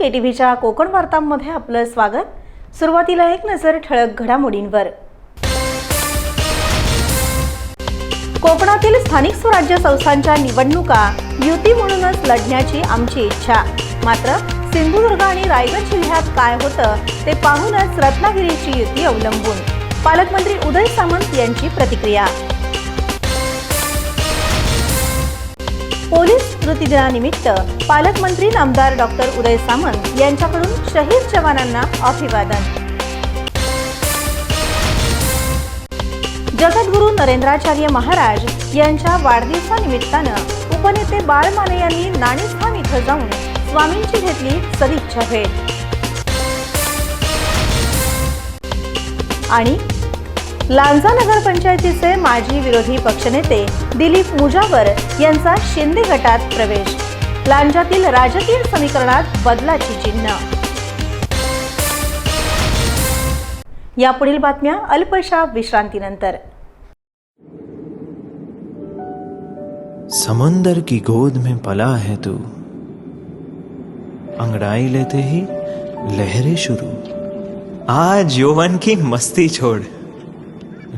के T व्हीच्या कोकण वार्तांमध्ये आपलं स्वागत. सुरुवातीला एक नजर ठळक घडामोडींवर. कोकणातील स्थानिक स्वराज्य संस्थांच्या निवडणुका युती म्हणूनच लढण्याची आमची इच्छा. मात्र सिंधुदुर्ग आणि रायगड जिल्ह्यात काय होतं ते पाहूनच रत्नागिरीची युती अवलंबून. पालकमंत्री उदय सामंत यांची प्रतिक्रिया. पोलीस स्मृती दिनानिमित्त पालकमंत्री नामदार डॉक्टर उदय सामंत यांच्याकडून शहीद जवानांना अभिवादन. जगद्गुरू नरेंद्राचार्य महाराज यांच्या वाढदिवसानिमित्तानं उपनेते बाळ माने यांनी नाणेस्थान इथं जाऊन स्वामींची घेतली सदिच्छा भेट. आणि लांजा नगर पंचायतीचे माजी विरोधी पक्षनेते दिलीप मुजावर यांचा शिंदे गटात प्रवेश. लांजातील राजकीय समीकरणात बदलाची चिन्ह. यापुढील बातम्या अल्पशा विश्रांतीनंतर. समंदर की गोद में पला है तू। अंगड़ाई लेते ही लहरें शुरू। आज यौवन की मस्ती छोड़।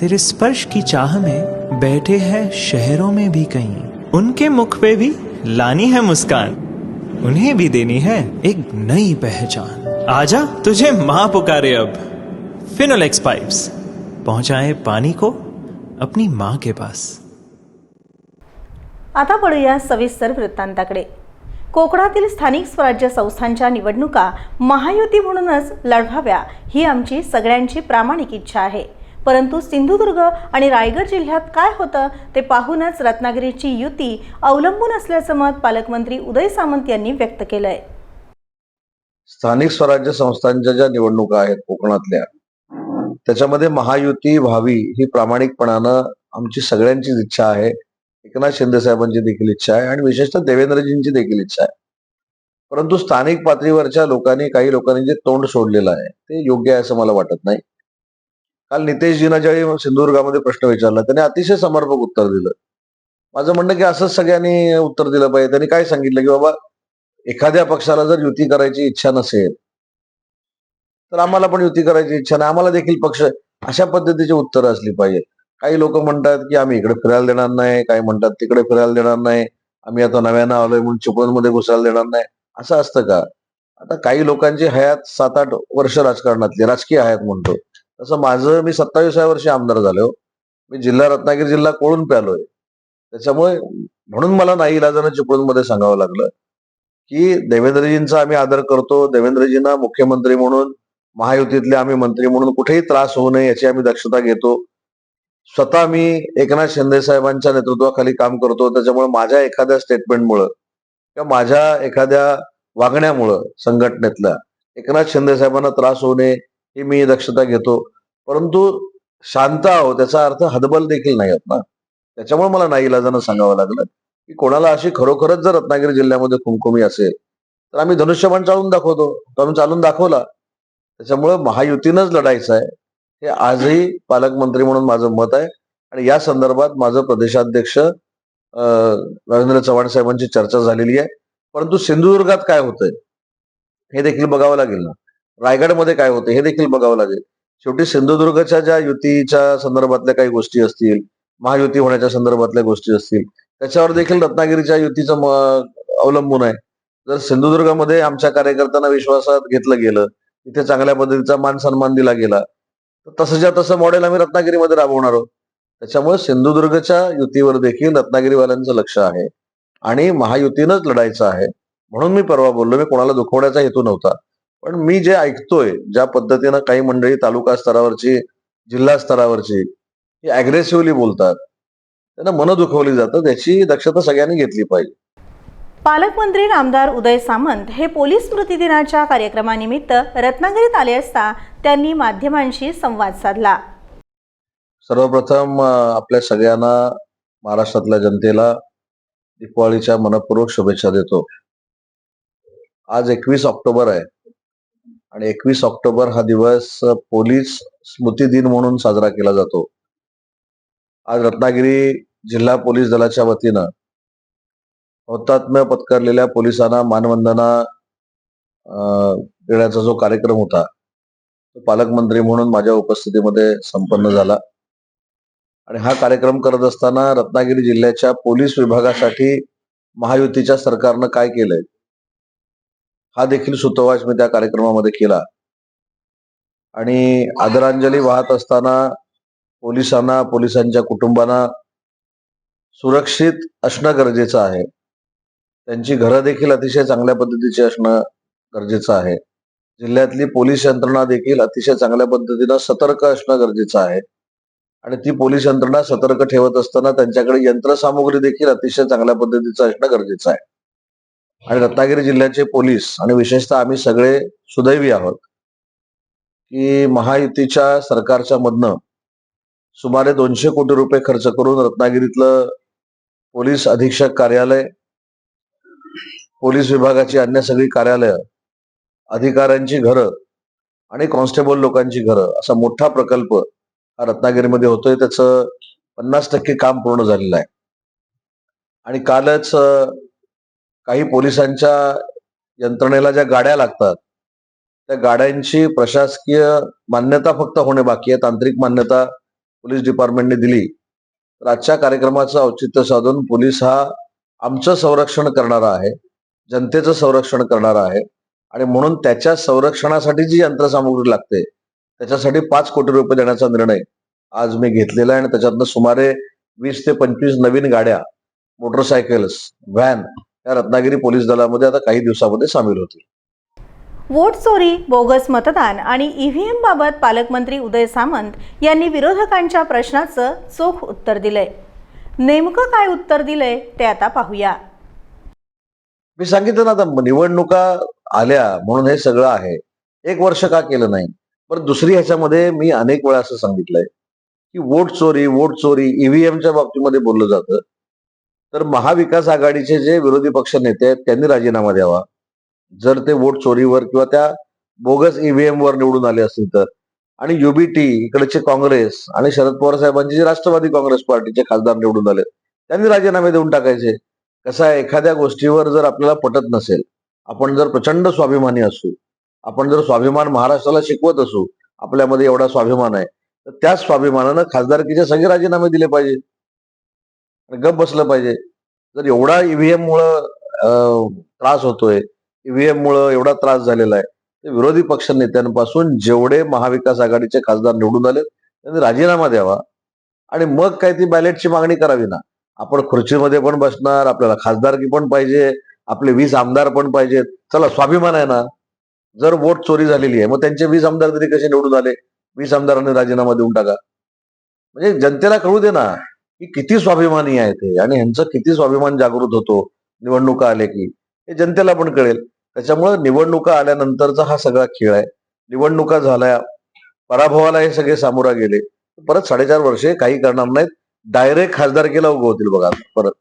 तेरे स्पर्श की चाह में बैठे हैं शहरों में भी कहीं। उनके मुख पे भी लानी है मुस्कान। उन्हें भी देनी है एक नई पहचान। आजा तुझे माँ पुकारे अब। फिनोलेक्स पाइप्स पहुंचाए पानी को अपनी माँ के पास। आता पडूया सविस्तर वृत्तांताकडे. कोकणातील स्थानिक स्वराज्य संस्थांच्या निवडणुका महायुती म्हणूनच लढवाव्या ही आमची सगळ्यांची प्रामाणिक इच्छा आहे. परंतु सिंधुदुर्ग आणि रायगड जिल्ह्यात काय होतं ते पाहूनच रत्नागिरीची युती अवलंबून असल्याचं मत पालकमंत्री उदय सामंत यांनी व्यक्त केलंय. स्थानिक स्वराज्य संस्थांच्या ज्या निवडणुका आहेत कोकणातल्या त्याच्यामध्ये महायुती व्हावी ही प्रामाणिकपणानं आमची सगळ्यांचीच इच्छा आहे. एकनाथ शिंदे साहेबांची देखील इच्छा आहे आणि विशेषतः देवेंद्रजींची देखील इच्छा आहे. परंतु स्थानिक पातळीवरच्या लोकांनी काही लोकांनी जे तोंड सोडलेलं आहे ते योग्य आहे असं मला वाटत नाही. काल नितेशजीनं ज्यावेळी सिंधुदुर्गामध्ये प्रश्न विचारला त्यांनी अतिशय समर्पक उत्तर दिलं. माझं म्हणणं की असंच सगळ्यांनी उत्तर दिलं पाहिजे. त्यांनी काय सांगितलं की बाबा एखाद्या पक्षाला जर युती करायची इच्छा नसेल तर आम्हाला पण युती करायची इच्छा नाही. आम्हाला देखील पक्ष अशा पद्धतीची उत्तरं असली पाहिजे. काही लोक म्हणतात की आम्ही इकडे फिरायला देणार नाही. काही म्हणतात तिकडे फिरायला देणार नाही. आम्ही आता नव्यानं आलोय म्हणून चिपळूणमध्ये घुसायला देणार नाही. असं असतं का? आता काही लोकांची हयात सात आठ वर्ष राजकारणातली राजकीय हयात म्हणतो. तसं माझं मी सत्तावीसाव्या वर्षी आमदार झालो. मी जिल्हा रत्नागिरी जिल्हा कोळून प्यालोय. त्याच्यामुळे म्हणून मला नाही इलाजानं चिपळूणमध्ये सांगावं लागलं की देवेंद्रजींचा आम्ही आदर करतो. देवेंद्रजींना मुख्यमंत्री म्हणून महायुतीतले आम्ही मंत्री म्हणून कुठेही त्रास होऊ नये याची आम्ही दक्षता घेतो. स्वतः मी एकनाथ शिंदे साहेबांच्या नेतृत्वाखाली काम करतो. त्याच्यामुळे माझ्या एखाद्या स्टेटमेंटमुळं किंवा माझ्या एखाद्या वागण्यामुळं संघटनेतल्या एकनाथ शिंदे साहेबांना त्रास होऊ नये हे मी दक्षता घेतो. परंतु शांत आहो त्याचा अर्थ हदबल देखील नाही होत ना. त्याच्यामुळे मला नाही इलाजानं सांगावं लागलं. की कोणाला अशी खरोखरच जर रत्नागिरी जिल्ह्यामध्ये खुमखुमी असेल तर आम्ही धनुष्यबाण चालून दाखवतो. तो आम्ही चालून दाखवला. त्याच्यामुळे महायुतीनंच लढायचं आहे हे आजही पालकमंत्री म्हणून माझं मत आहे. आणि या संदर्भात माझं प्रदेशाध्यक्ष अं, रवींद्र चव्हाण साहेबांची चर्चा झालेली आहे. परंतु सिंधुदुर्गात काय होतंय हे देखील बघावं लागेल ना. रायगडमध्ये काय होतं हे देखील बघावं लागेल. शेवटी सिंधुदुर्गच्या ज्या युतीच्या संदर्भातल्या काही गोष्टी असतील महायुती होण्याच्या संदर्भातल्या गोष्टी असतील त्याच्यावर देखील रत्नागिरीच्या युतीचं अवलंबून आहे. जर सिंधुदुर्गामध्ये आमच्या कार्यकर्त्यांना विश्वासात घेतलं गेलं तिथे चांगल्या पद्धतीचा मान सन्मान दिला गेला तर तसंच्या तसं मॉडेल आम्ही रत्नागिरीमध्ये राबवणार आहोत. त्याच्यामुळे सिंधुदुर्गच्या युतीवर देखील रत्नागिरीवाल्यांचं लक्ष आहे आणि महायुतीनंच लढायचं आहे. म्हणून मी परवा बोललो मी कोणाला दुखवण्याचा हेतू नव्हता. पण मी जे ऐकतोय ज्या पद्धतीनं काही मंडळी तालुका स्तरावरची जिल्हा स्तरावरची ही अग्रेसिव्हली बोलतात. त्यांना मन दुखवली जातं त्याची दक्षता सगळ्यांनी घेतली पाहिजे. पालकमंत्री नामदार उदय सामंत हे पोलीस स्मृती दिनाच्या कार्यक्रमानिमित्त रत्नागिरीत आले असता त्यांनी माध्यमांशी संवाद साधला. सर्वप्रथम आपल्या सगळ्यांना महाराष्ट्रातल्या जनतेला दीपावलीच्या मनपूर्वक शुभेच्छा देतो. आज एकवीस ऑक्टोबर आहे. आणि एकवीस ऑक्टोबर हा दिवस पोलीस स्मृती दिन म्हणून साजरा केला जातो. आज रत्नागिरी जिल्हा पोलीस दलाच्या वतीनं हौतात्म्य पत्करलेल्या पोलिसांना मानवंदना देण्याचा जो कार्यक्रम होता तो पालकमंत्री म्हणून माझ्या उपस्थितीमध्ये संपन्न झाला. आणि हा कार्यक्रम करत असताना रत्नागिरी जिल्ह्याच्या पोलीस विभागासाठी महायुतीच्या सरकारनं काय केलंय? हा देखील सुतवास मी त्या कार्यक्रमामध्ये केला. आणि आदरांजली वाहत असताना पोलिसांना पोलिसांच्या कुटुंबांना सुरक्षित असणं गरजेचं आहे. त्यांची घरं देखील अतिशय चांगल्या पद्धतीची असणं गरजेचं आहे. जिल्ह्यातली पोलीस यंत्रणा देखील अतिशय चांगल्या पद्धतीनं सतर्क असणं गरजेचं आहे. आणि ती पोलीस यंत्रणा सतर्क ठेवत असताना त्यांच्याकडे यंत्रसामुग्री देखील अतिशय चांगल्या पद्धतीचं असणं गरजेचं आहे. आणि रत्नागिरी जिल्ह्याचे पोलीस आणि विशेषतः आम्ही सगळे सुदैवी आहोत की महायुतीच्या सरकारच्या मधनं सुमारे दोनशे कोटी रुपये खर्च करून रत्नागिरीतलं पोलीस अधीक्षक कार्यालय पोलीस विभागाची अन्य सगळी कार्यालय अधिकाऱ्यांची घरं आणि कॉन्स्टेबल लोकांची घरं असा मोठा प्रकल्प हा रत्नागिरीमध्ये होतोय. त्याचं पन्नास टक्के काम पूर्ण झालेलं आहे. आणि कालच काही पोलिसांच्या यंत्रणेला ज्या गाड्या लागतात त्या गाड्यांची प्रशासकीय मान्यता फक्त होणे बाकी आहे. तांत्रिक मान्यता पोलीस डिपार्टमेंटने दिली. तर आजच्या कार्यक्रमाचं औचित्य साधून पोलीस हा आमचं संरक्षण करणारा आहे जनतेचं संरक्षण करणारा आहे. आणि म्हणून त्याच्या संरक्षणासाठी जी यंत्रसामुग्री लागते त्याच्यासाठी पाच कोटी रुपये देण्याचा निर्णय आज मी घेतलेला आहे. आणि त्याच्यातनं सुमारे वीस ते पंचवीस नवीन गाड्या मोटरसायकल्स व्हॅन या रत्नागिरी पोलीस दलामध्ये आता काही दिवसामध्ये सामील होतील. वोट चोरी बोगस मतदान आणि ईव्हीएम बाबत पालकमंत्री उदय सामंत यांनी विरोधकांच्या प्रश्नाचं चोख उत्तर दिलंय. नेमकं काय उत्तर दिलंय ते आता पाहूया. मी सांगितलं ना आता निवडणुका आल्या म्हणून हे सगळं आहे. एक वर्ष का केलं नाही? पण दुसरी ह्याच्यामध्ये मी अनेक वेळा असं सांगितलंय की वोट चोरी वोट चोरी ईव्हीएमच्या बाबतीमध्ये बोललं जातं. तर महाविकास आघाडीचे जे विरोधी पक्ष नेते आहेत त्यांनी राजीनामा द्यावा. जर ते वोट चोरीवर किंवा त्या बोगस ईव्हीएम वर निवडून आले असतील तर. आणि युबीटी इकडचे काँग्रेस आणि शरद पवार साहेबांचे जे राष्ट्रवादी काँग्रेस पार्टीचे खासदार निवडून आले त्यांनी राजीनामे देऊन टाकायचे. कसं आहे एखाद्या गोष्टीवर जर आपल्याला पटत नसेल आपण जर प्रचंड स्वाभिमानी असू आपण जर स्वाभिमान महाराष्ट्राला शिकवत असू आपल्यामध्ये एवढा स्वाभिमान आहे तर त्याच स्वाभिमानानं खासदारकीचे सगळे राजीनामे दिले पाहिजे. गप बसलं पाहिजे. जर एवढा ईव्हीएम मुळे त्रास होतोय ईव्हीएम मुळे एवढा त्रास झालेला आहे तर विरोधी पक्ष नेत्यांपासून जेवढे महाविकास आघाडीचे खासदार निवडून आले त्यांनी राजीनामा द्यावा. आणि मग काय ती बॅलेटची मागणी करावी ना. आपण खुर्चीमध्ये पण बसणार आपल्याला खासदारकी पण पाहिजे आपले वीस आमदार पण पाहिजेत. चला स्वाभिमान आहे ना. जर वोट चोरी झालेली आहे मग त्यांचे वीस आमदार तरी कसे निवडून आले? वीस आमदारांनी राजीनामा देऊन टाका. म्हणजे जनतेला कळू दे ना. की किती स्वाभिमानी आहे ते? आणि ह्यांचं किती स्वाभिमान जागृत होतो? निवडणुका आले की. हे जनतेला पण कळेल. त्याच्यामुळे निवडणुका आल्यानंतरचा हा सगळा खेळ आहे. निवडणुका झाल्या पराभवाला हे सगळे सामोरा गेले. परत साडेचार वर्षे काही करणार नाहीत. डायरेक्ट खासदारकीला उभं होतील बघा परत.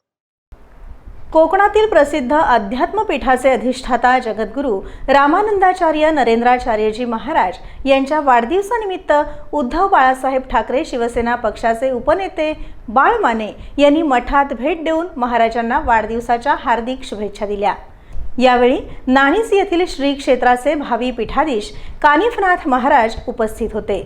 कोकणातील प्रसिद्ध अध्यात्मपीठाचे अधिष्ठाता जगद्गुरू रामानंदाचार्य नरेंद्राचार्यजी महाराज यांच्या वाढदिवसानिमित्त उद्धव बाळासाहेब ठाकरे शिवसेना पक्षाचे उपनेते बाळ माने यांनी मठात भेट देऊन महाराजांना वाढदिवसाच्या हार्दिक शुभेच्छा दिल्या. यावेळी नाणीस येथील श्री क्षेत्राचे भावी पीठाधीश कानिफनाथ महाराज उपस्थित होते.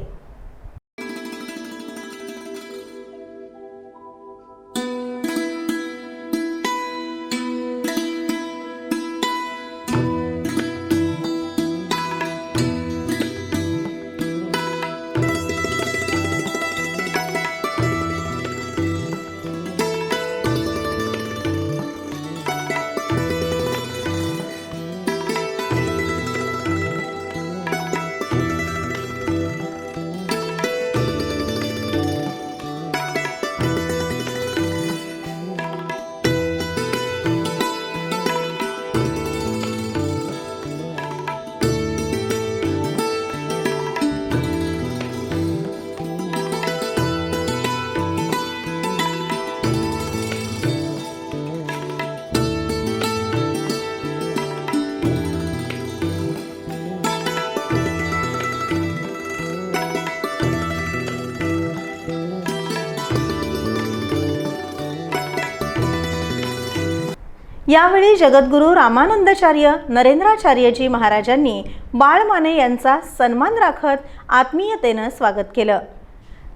यावेळी जगद्गुरू रामानंदाचार्य नरेंद्राचार्यजी महाराजांनी बाळमाने यांचा सन्मान राखत आत्मीयतेनं स्वागत केलं.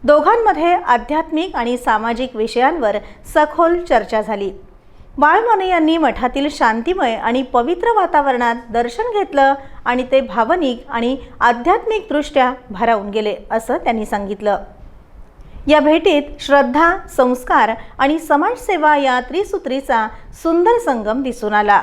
दोघांमध्ये आध्यात्मिक आणि सामाजिक विषयांवर सखोल चर्चा झाली. बाळमाने यांनी मठातील शांतिमय आणि पवित्र वातावरणात दर्शन घेतलं आणि ते भावनिक आणि आध्यात्मिकदृष्ट्या भरावून गेले असं त्यांनी सांगितलं. या भेटीत श्रद्धा संस्कार आणि समाजसेवा या त्रिसूत्रीचा सुंदर संगम दिसून आला.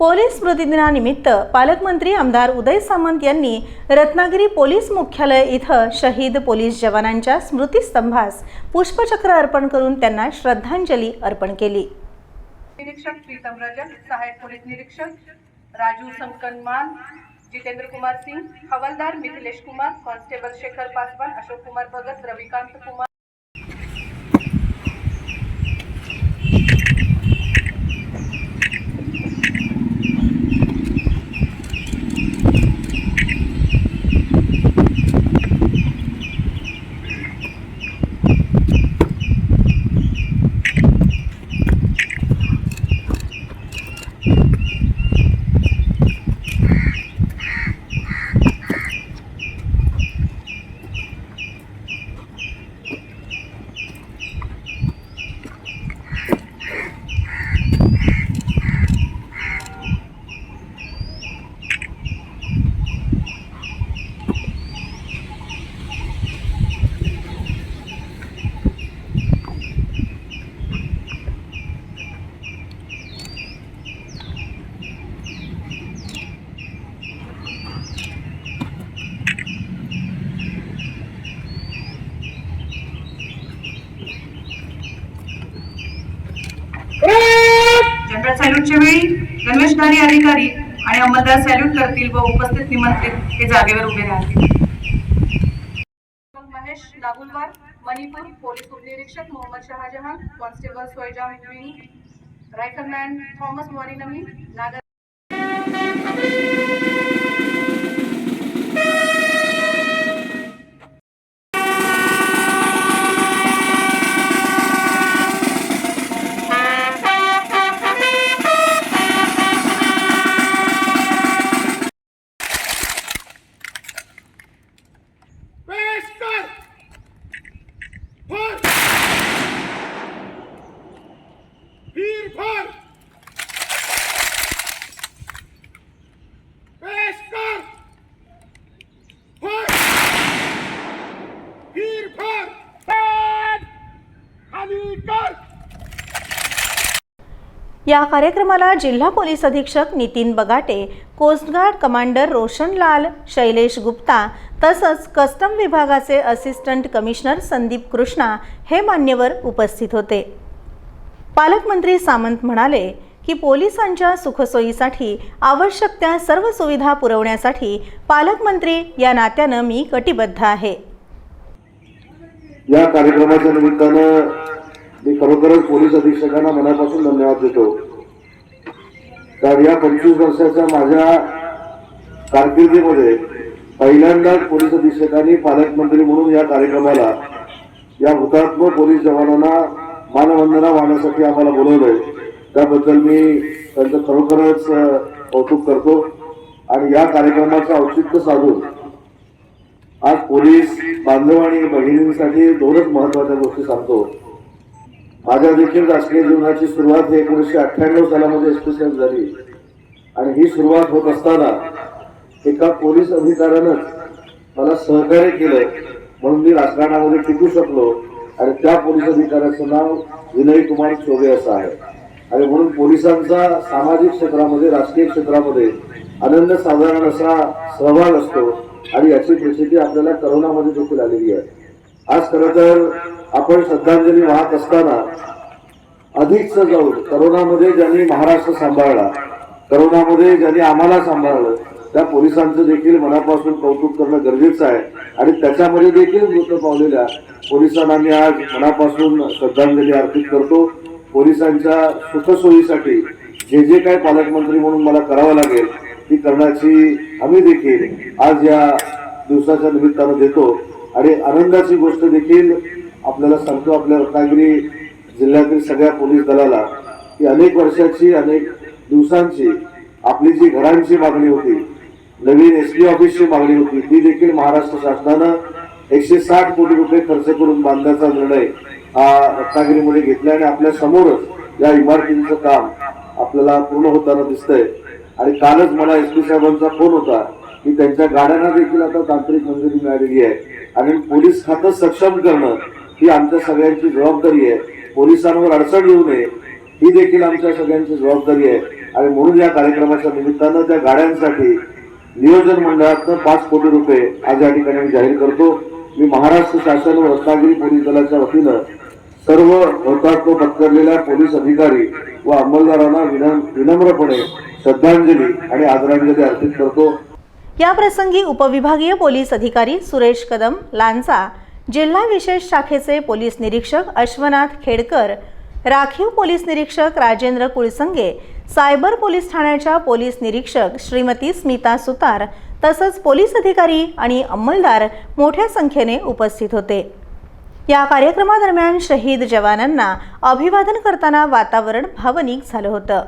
पोलीस स्मृतिदिनानिमित्त पालकमंत्री आमदार उदय सामंत यांनी रत्नागिरी पोलीस मुख्यालय इथं शहीद पोलीस जवानांच्या स्मृतिस्तंभास पुष्पचक्र अर्पण करून त्यांना श्रद्धांजली अर्पण केली. निरीक्षक प्रीतम रजन सहायक पोलीस निरीक्षक राजू संकनमान जितेंद्र कुमार सिंग हवलदार मिथिलेश कुमार कॉन्स्टेबल शेखर पासवान अशोक कुमार भगत रविकांत कुमार गणवेशधारी अधिकारी आणि अंमलदार सॅल्यूट करतील व उपस्थित निमंत्रित हे जागेवर उभे राहतील. महेश नागुलवार मणिपूर पोलीस उपनिरीक्षक मोहम्मद शहाजहान कॉन्स्टेबल सोयजाम विंग रायफलमॅन थॉमस मॉरिनमी नागर या कार्यक्रमाला जिल्हा पोलीस अधीक्षक Nitin Bagate coast guard commander Roshanlal Shailesh Gupta तसंच कस्टम विभागाचे असिस्टंट कमिशनर संदीप कृष्णा हे मान्यवर उपस्थित होते. पालकमंत्री सामंत म्हणाले की पोलिसांच्या सुखसोयीसाठी आवश्यक त्या सर्व सुविधा पुरवण्यासाठी पालकमंत्री या नात्यानं मी कटिबद्ध आहे. या कार्यक्रमाच्या निमित्तानं मी खरोखरच पोलीस अधीक्षकांना मनापासून धन्यवाद देतो. कारण या पंचवीस वर्षाच्या माझ्या कारकिर्दीमध्ये पहिल्यांदाच पोलीस अधीक्षकांनी पालकमंत्री म्हणून या कार्यक्रमाला या हुतात्म पोलीस जवानांना मानवंदना वाहण्यासाठी आम्हाला बोलवलंय. त्याबद्दल मी त्यांचं खरोखरच कौतुक करतो. आणि या कार्यक्रमाचं औचित्य साधून आज पोलीस बांधव आणि बहिणींसाठी दोनच महत्त्वाच्या गोष्टी सांगतो. माझ्या देखील राजकीय जीवनाची सुरुवात ही एकोणीसशे अठ्ठ्याण्णव सालामध्ये एस पी झाली. आणि ही सुरुवात होत असताना एका पोलीस अधिकाऱ्यानंच मला सहकार्य केलं. म्हणून मी राजकारणामध्ये टिकू शकलो आणि त्या पोलीस अधिकाऱ्याचं नाव विनय कुमार चोबे असं आहे. आणि म्हणून पोलिसांचा सामाजिक क्षेत्रामध्ये राजकीय क्षेत्रामध्ये अनन्य साधारण असा सहभाग असतो. आणि याची प्रसिद्धी आपल्याला करोनामध्ये देखील आलेली आहे. आज खरं तर आपण श्रद्धांजली वाहत असताना अधिकच जाऊन करोनामध्ये ज्यांनी महाराष्ट्र सांभाळला करोनामध्ये ज्यांनी आम्हाला सांभाळलं त्या पोलिसांचं देखील मनापासून कौतुक करणं गरजेचं आहे. आणि त्याच्यामध्ये देखील मृत पावलेल्या पोलिसांना मी आज मनापासून श्रद्धांजली अर्पित करतो. पोलिसांच्या सुखसोयीसाठी जे जे काही पालकमंत्री म्हणून मला करावं लागेल ती करण्याची हमी देखील आज या दिवसाच्या निमित्तानं देतो. आणि आनंदाची गोष्ट देखील आपल्याला सांगतो आपल्या रत्नागिरी जिल्ह्यातील सगळ्या पोलीस दलाला की अनेक वर्षाची अनेक दिवसांची आपली जी घरांची मागणी होती नवीन एस पी ऑफिसची मागणी होती ती देखील महाराष्ट्र शासनानं एकशे साठ कोटी रुपये खर्च करून बांधण्याचा निर्णय हा रत्नागिरीमध्ये घेतला आणि आपल्या समोरच या इमारतींचं काम आपल्याला पूर्ण होताना दिसतंय. आणि कालच मला एस पी साहेबांचा फोन होता की त्यांच्या गाड्यांना देखील आता तांत्रिक मंजुरी मिळालेली आहे. आणि पोलीस खातं सक्षम करणं ही आमच्या सगळ्यांची जबाबदारी आहे. पोलिसांवर अडचण येऊ नये ही देखील आमच्या सगळ्यांची जबाबदारी आहे. आणि म्हणून या कार्यक्रमाच्या निमित्तानं त्या गाड्यांसाठी नियोजन मंडळातनं पाच कोटी रुपये आज या ठिकाणी मी जाहीर करतो. मी महाराष्ट्र शासन व रत्नागिरी पोलीस दलाच्या वतीनं सर्व हौतात्म पत्करलेल्या पोलीस अधिकारी व अंमलदारांना विनम विनम्रपणे श्रद्धांजली आणि आदरांजली अर्पित करतो. याप्रसंगी उपविभागीय पोलीस अधिकारी सुरेश कदम लांचा जिल्हा विशेष शाखेचे पोलीस निरीक्षक अश्वनाथ खेडकर राखीव पोलीस निरीक्षक राजेंद्र कुळसंगे सायबर पोलीस ठाण्याच्या पोलीस निरीक्षक श्रीमती स्मिता सुतार तसंच पोलीस अधिकारी आणि अंमलदार मोठ्या संख्येने उपस्थित होते. या कार्यक्रमादरम्यान शहीद जवानांना अभिवादन करताना वातावरण भावनिक झालं होतं.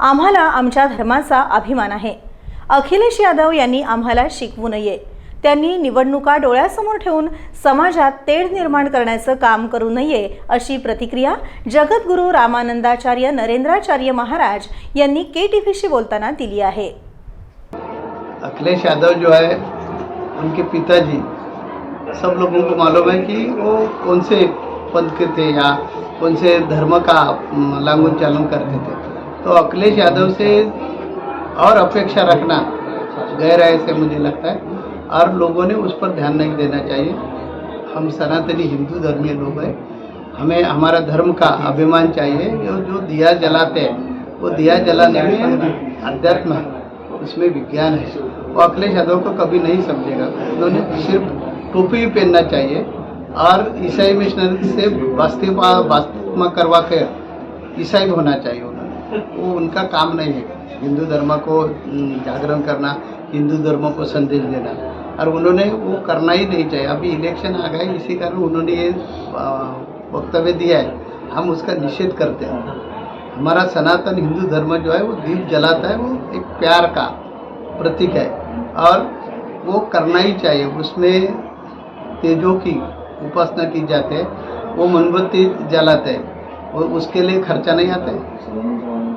आम्हाला आमच्या धर्माचा अभिमान आहे. अखिलेश यादव यांनी आम्हाला शिकवू नये. त्यांनी निवडणुका डोळ्यासमोर ठेवून समाजात तेढ निर्माण करण्याचं काम करू नये अशी प्रतिक्रिया जगद्गुरू रामानंदाचार्य नरेंद्राचार्य महाराज यांनी के टी व्हीशी बोलताना दिली आहे. अखिलेश यादव जो है उनके पिताजी सब लोगों को मालूम है कि वो कौन से पद के थे या कौन से धर्म का लांगन चालन करते थे। तो अखिलेश यादव से और अपेक्षा रखना गैर ऐसे मुझे लगता है। और लोगों ने उस पर ध्यान नहीं देना चाहिए। हम सनातनी हिंदू धर्मीय लोग हैं। हमें हमारा धर्म का अभिमान चाहिए। जो जो दिया जलाते हैं, वो दिया जलाने में अध्यात्म है। उसमें विज्ञान है। वो अखिलेश यादव को कभी नहीं समझेगा। उन्होंने सिर्फ़ टोपी पहनना चाहिए। और ईसाई मिशनरी से वास्तव वास्तव करवा कर ईसाई होना चाहिए उन्होंने। वो उनका काम नहीं है। हिंदू धर्म को जागरण करना, हिंदू धर्म को संदेश देना। और उन्होंने वो करना ही नहीं चाहिए। अभी इलेक्शन आ गए, इसी कारण उन्होंने ये वक्तव्य दिया है। हम उसका निषेध करते हैं। हमारा सनातन हिंदू धर्म जो है, वो दीप जलाता है, वो एक प्यार का प्रतीक है। और वो करना ही चाहिए। उसमें तेजों की उपासना की जाती है, वो मोमबत्ती जलाते हैं, वो उसके लिए खर्चा नहीं आता है।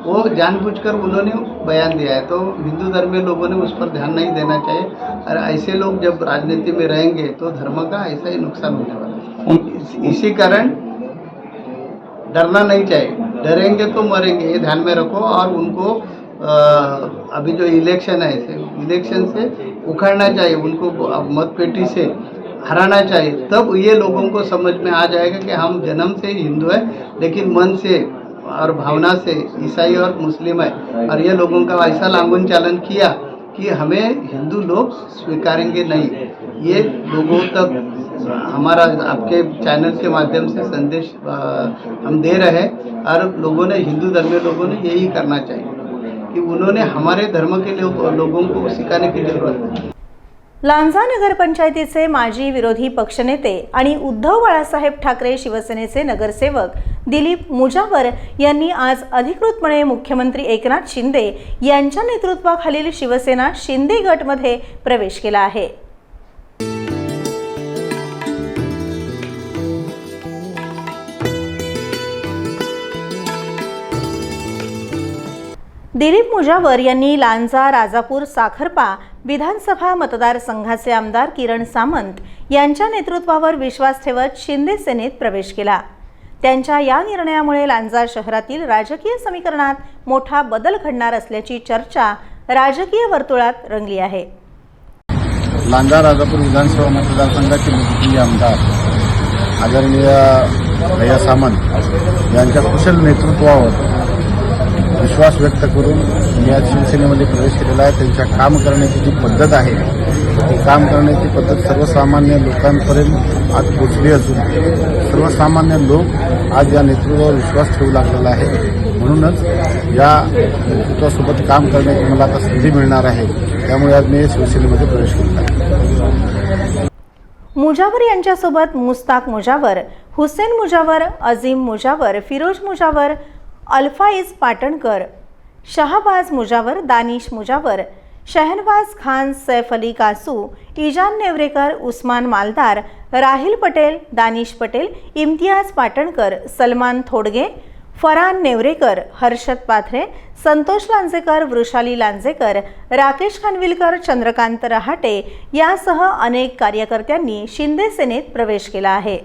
वो जानबूझकर उन्होंने बयान दिया है। तो हिंदू धर्म में लोगों ने उस पर ध्यान नहीं देना चाहिए। और ऐसे लोग जब राजनीति में रहेंगे तो धर्म का ऐसा ही नुकसान होने वाला है। इसी कारण डरना नहीं चाहिए। डरेंगे तो मरेंगे ये ध्यान में रखो। और उनको अ, अभी जो इलेक्शन है इसे इलेक्शन से उखाड़ना चाहिए उनको मत पेटी से हराना चाहिए। तब ये लोगों को समझ में आ जाएगा कि हम जन्म से ही हिंदू है लेकिन मन से और भावना से ईसाई और मुस्लिम है। और ये लोगों का ऐसा लांगन चालन किया कि हमें हिंदू लोग स्वीकारेंगे नहीं। ये लोगों तक हमारा आपके चैनल के माध्यम से संदेश हम दे रहे हैं। और लोगों ने हिंदू धर्म के लोगों ने यही करना चाहिए कि उन्होंने हमारे धर्म के लोग, लोगों को सिखाने की ज़रूरत है। लांजा नगरपंचायतीचे माजी विरोधी पक्षनेते आणि उद्धव बाळासाहेब ठाकरे शिवसेनेचे नगरसेवक दिलीप मुजावर यांनी आज अधिकृतपणे मुख्यमंत्री एकनाथ शिंदे यांच्या नेतृत्वाखालील शिवसेना शिंदे गटमध्ये प्रवेश केला आहे. दिलीप मुजावर यांनी लांजा राजापूर साखरपा विधानसभा मतदारसंघाचे आमदार किरण सामंत यांच्या नेतृत्वावर विश्वास ठेवत शिंदे सेनेत प्रवेश केला. त्यांच्या या निर्णयामुळे लांजा शहरातील राजकीय समीकरणात मोठा बदल घडणार असल्याची चर्चा राजकीय वर्तुळात रंगली आहे. लांजा राजापूर विधानसभा मतदारसंघाचे लोकप्रिय आमदार आदरणीय भैया सामंत यांच्या कुशल नेतृत्वावर विश्वास व्यक्त करून मी आज शिवसेनेमध्ये प्रवेश केलेला आहे. त्यांच्या काम करण्याची जी पद्धत आहे ती काम करण्याची पद्धत सर्वसामान्य लोकांपर्यंत आज पोचली असून सर्वसामान्य लोक आज या नेतृत्वावर विश्वास ठेवू लागलेला आहे. म्हणूनच या नेतृत्वासोबत काम करण्याची मला आता संधी मिळणार आहे. त्यामुळे आज मी शिवसेनेमध्ये प्रवेश केला आहे. मुजावर यांच्यासोबत मुस्ताक मुजावर हुसेन मुजावर अझीम मुजावर फिरोज मुजावर अल्फाईज पाटणकर शहाबाज मुजावर दानिश मुजावर शहनवाज खान सैफ अली कासू इजान नेवरेकर उस्मान मालदार राहिल पटेल दानिश पटेल इम्तियाज पाटणकर सलमान थोडगे फरान नेवरेकर हर्षद पाथरे संतोष लांजेकर वृषाली लांजेकर राकेश खानविलकर चंद्रकांत रहाटे यासह अनेक कार्यकर्त्यांनी शिंदे सेनेत प्रवेश केला आहे.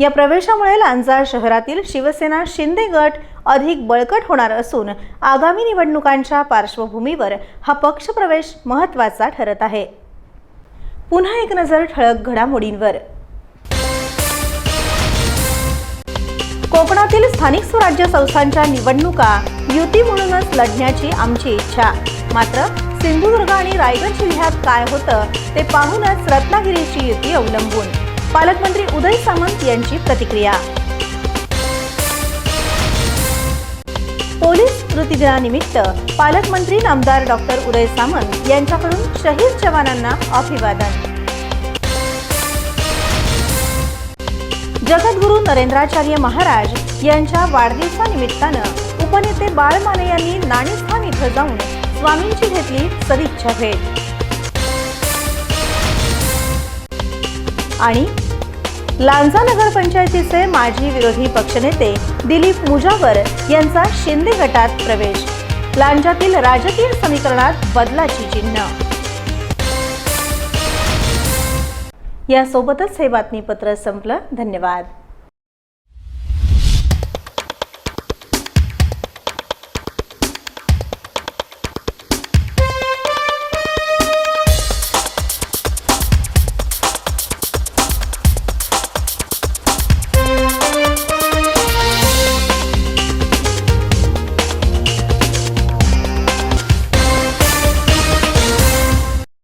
या प्रवेशामुळे लांजा शहरातील शिवसेना शिंदे गट अधिक बळकट होणार असून आगामी निवडणुकांच्या पार्श्वभूमीवर हा पक्षप्रवेश महत्त्वाचा ठरत आहे. पुन्हा एक नजर ठळक घडामोडींवर. कोकणातील स्थानिक स्वराज्य संस्थांच्या निवडणुका युती म्हणूनच लढण्याची आमची इच्छा. मात्र सिंधुदुर्ग आणि रायगड जिल्ह्यात काय होतं ते पाहूनच रत्नागिरीची युती अवलंबून. पालकमंत्री उदय सामंत यांची प्रतिक्रिया. पोलीस स्मृती दिनानिमित्त पालकमंत्री नामदार डॉक्टर उदय सामंत यांच्याकडून शहीद जवानांना अभिवादन. जगद्गुरू नरेंद्राचार्य महाराज यांच्या वाढदिवसानिमित्तानं उपनेते बाळ माने यांनी नाणेस्थान इथं जाऊन स्वामींची घेतली सदिच्छा भेट. आणि लांजा नगरपंचायतीचे माजी विरोधी पक्षनेते दिलीप मुजावर यांचा शिंदे गटात प्रवेश. लांजातील राजकीय समीकरणात बदलाची चिन्ह. यासोबतच हे बातमीपत्र संपलं. धन्यवाद.